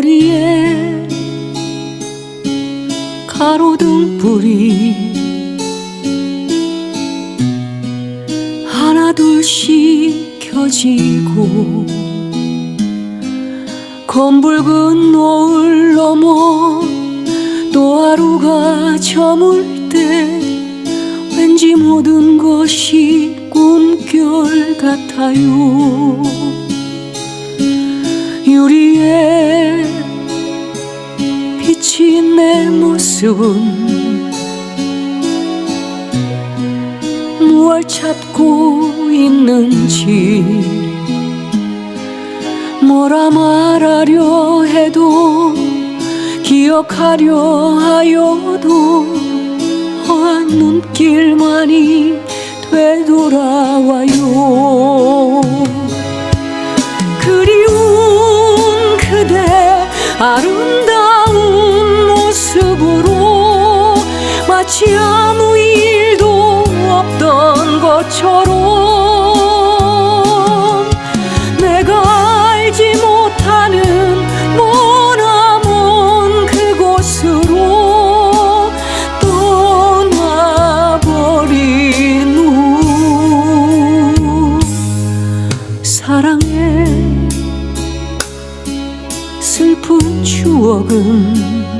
거리에 가로등 불이 하나 둘씩 켜지고 검붉은 노을 넘어 또 하루가 저물 때 왠지 모든 것이 꿈결 같아요. 유리에 내 모습은 무얼 찾고 있는지 뭐라 말하려 해도 기억하려 하여도 허한 눈길만이 되돌아와요 마치 아무 일도 없던 것처럼 내가 알지 못하는 머나먼 그곳으로 떠나버린 후 사랑의 슬픈 추억은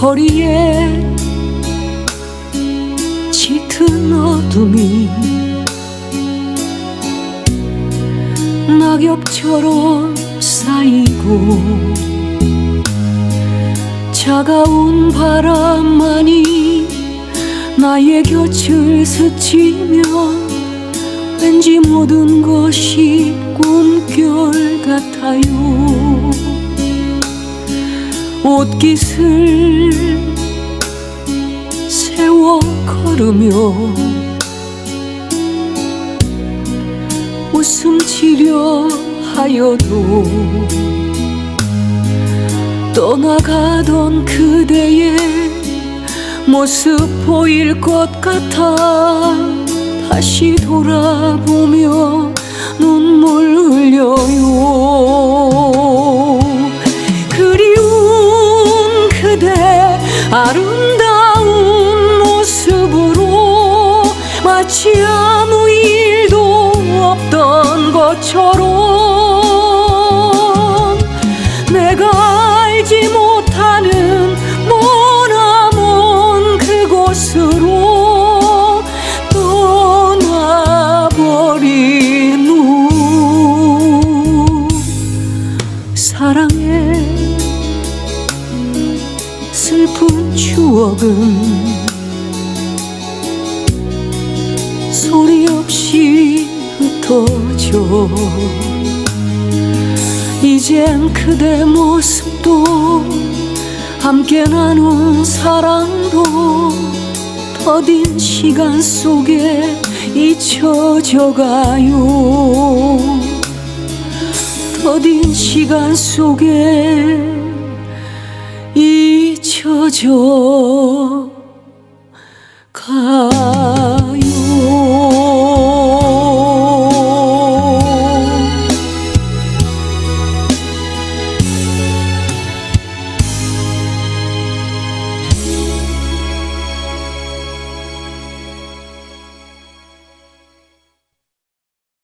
거리에 짙은 어둠이 낙엽처럼 쌓이고 차가운 바람만이 나의 곁을 스치면 왠지 모든 것이 꿈결 같아요 옷깃을 세워 걸으며 웃음 지려 하여도 떠나가던 그대의 모습 보일 것 같아 다시 돌아보며 눈물 흘려요 사랑의 슬픈 추억은 소리 없이 흩어져. 이젠 그대 모습도 함께 나눈 사랑도 더딘 시간 속에 잊혀져 가요 더딘 시간 속에 잊혀져 가요